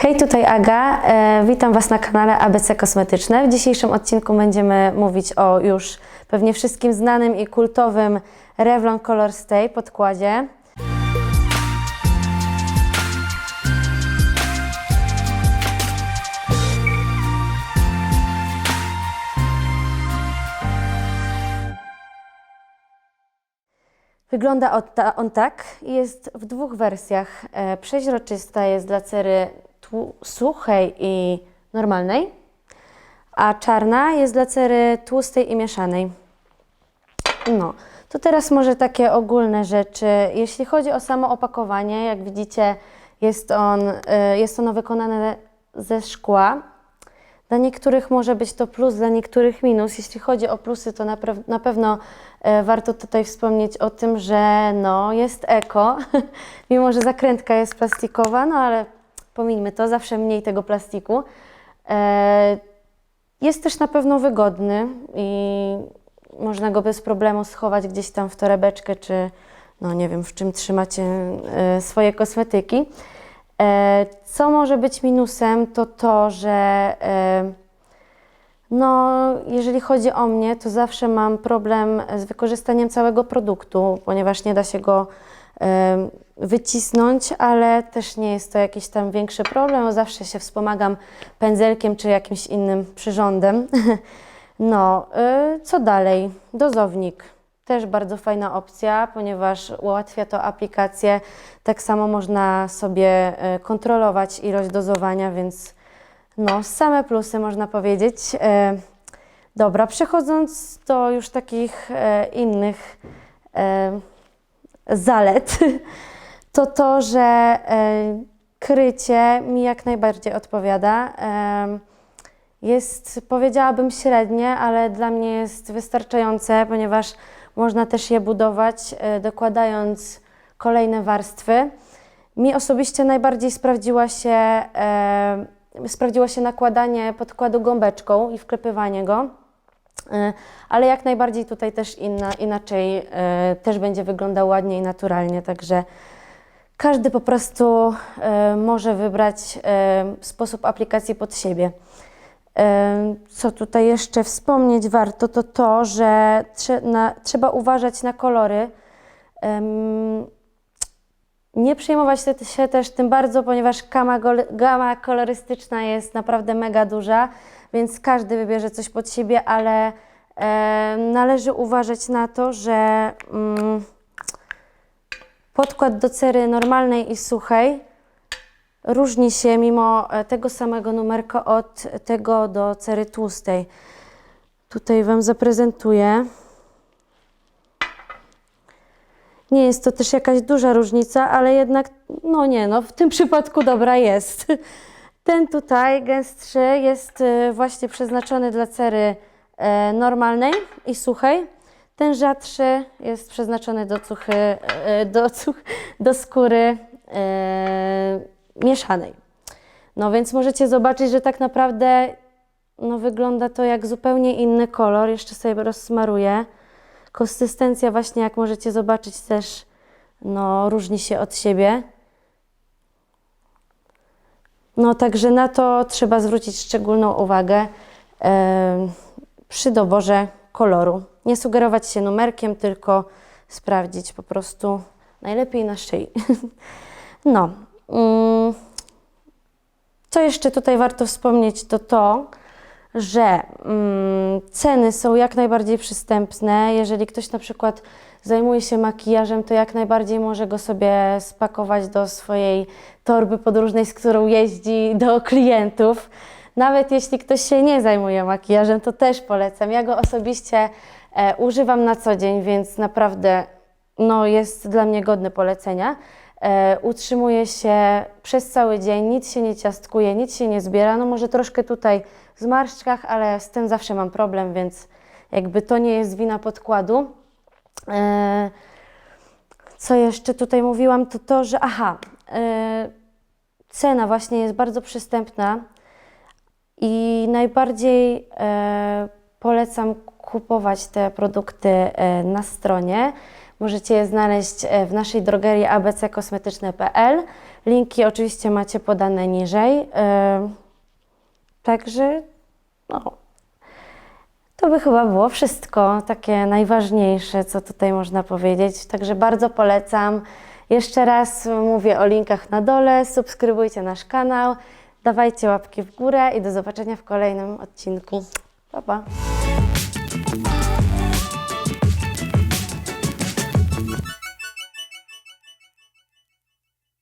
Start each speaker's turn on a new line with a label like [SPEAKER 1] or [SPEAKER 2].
[SPEAKER 1] Hej, tutaj Aga. E, witam Was na kanale ABC Kosmetyczne. W dzisiejszym odcinku będziemy mówić o już pewnie wszystkim znanym i kultowym Revlon Color Stay podkładzie. Wygląda on ta- on tak jest w dwóch wersjach. E, Przeźroczysta jest dla cery suchej i normalnej, a czarna jest dla cery tłustej i mieszanej. No, to teraz może takie ogólne rzeczy. Jeśli chodzi o samo opakowanie, jak widzicie, jest, on, e, jest ono wykonane ze szkła. Dla niektórych może być to plus, dla niektórych minus. Jeśli chodzi o plusy, to na, na pewno e, warto tutaj wspomnieć o tym, że no, jest eko, mimo że zakrętka jest plastikowa, no ale pomińmy to, zawsze mniej tego plastiku. E, jest też na pewno wygodny i można go bez problemu schować gdzieś tam w torebeczkę, czy no nie wiem, w czym trzymacie e, swoje kosmetyki. E, Co może być minusem, to to, że no, jeżeli chodzi o mnie, to zawsze mam problem z wykorzystaniem całego produktu, ponieważ nie da się go wycisnąć, ale też nie jest to jakiś tam większy problem. Zawsze się wspomagam pędzelkiem czy jakimś innym przyrządem. No, y, co dalej? Dozownik. Też bardzo fajna opcja, ponieważ ułatwia to aplikację. Tak samo można sobie y, kontrolować ilość dozowania, więc no, same plusy można powiedzieć. E, Dobra, przechodząc do już takich e, innych e, zalet, to to, że e, krycie mi jak najbardziej odpowiada. Jest, powiedziałabym, średnie, ale dla mnie jest wystarczające, ponieważ można też je budować, e, dokładając kolejne warstwy. Mi osobiście najbardziej sprawdziła się, e, sprawdziło się nakładanie podkładu gąbeczką i wklepywanie go. E, Ale jak najbardziej tutaj też inna, inaczej e, też będzie wyglądał ładnie i naturalnie, także każdy po prostu e, może wybrać sposób aplikacji pod siebie. Co tutaj jeszcze wspomnieć warto, to to, że trze- na, trzeba uważać na kolory. Nie przejmować się też tym bardzo, ponieważ gama kolorystyczna jest naprawdę mega duża, więc każdy wybierze coś pod siebie, ale e, należy uważać na to, że mm, podkład do cery normalnej i suchej różni się mimo e, tego samego numerka od tego do cery tłustej. Tutaj Wam zaprezentuję. Nie jest to też jakaś duża różnica, ale jednak, no nie, no w tym przypadku dobra jest. Ten tutaj, gęstszy, jest y, właśnie przeznaczony dla cery e, normalnej i suchej. Ten rzadszy jest przeznaczony do cuchy, e, do, cuch, do skóry e, mieszanej. No więc możecie zobaczyć, że tak naprawdę no, wygląda to jak zupełnie inny kolor. Jeszcze sobie rozsmaruję. Konsystencja właśnie, jak możecie zobaczyć, też no, różni się od siebie. No także na to trzeba zwrócić szczególną uwagę przy doborze koloru. Nie sugerować się numerkiem, tylko sprawdzić po prostu najlepiej na szyi. no. Mm. Co jeszcze tutaj warto wspomnieć, to to, że mm, ceny są jak najbardziej przystępne. Jeżeli ktoś na przykład zajmuje się makijażem, to jak najbardziej może go sobie spakować do swojej torby podróżnej, z którą jeździ do klientów. Nawet jeśli ktoś się nie zajmuje makijażem, to też polecam. Ja go osobiście e, używam na co dzień, więc naprawdę no, jest dla mnie godny polecenia. E, utrzymuje się przez cały dzień, nic się nie ciastkuje, nic się nie zbiera. No może troszkę tutaj w zmarszczkach, ale z tym zawsze mam problem, więc jakby to nie jest wina podkładu. E, co jeszcze tutaj mówiłam, to to, że aha, e, cena właśnie jest bardzo przystępna i najbardziej polecam kupować te produkty na stronie, Możecie je znaleźć e, w naszej drogerii abckosmetyczne.pl. Linki oczywiście macie podane niżej. E, Także no, to by chyba było wszystko, takie najważniejsze, co tutaj można powiedzieć. Także bardzo polecam. Jeszcze raz mówię o linkach na dole. Subskrybujcie nasz kanał, dawajcie łapki w górę i do zobaczenia w kolejnym odcinku. Pa, pa.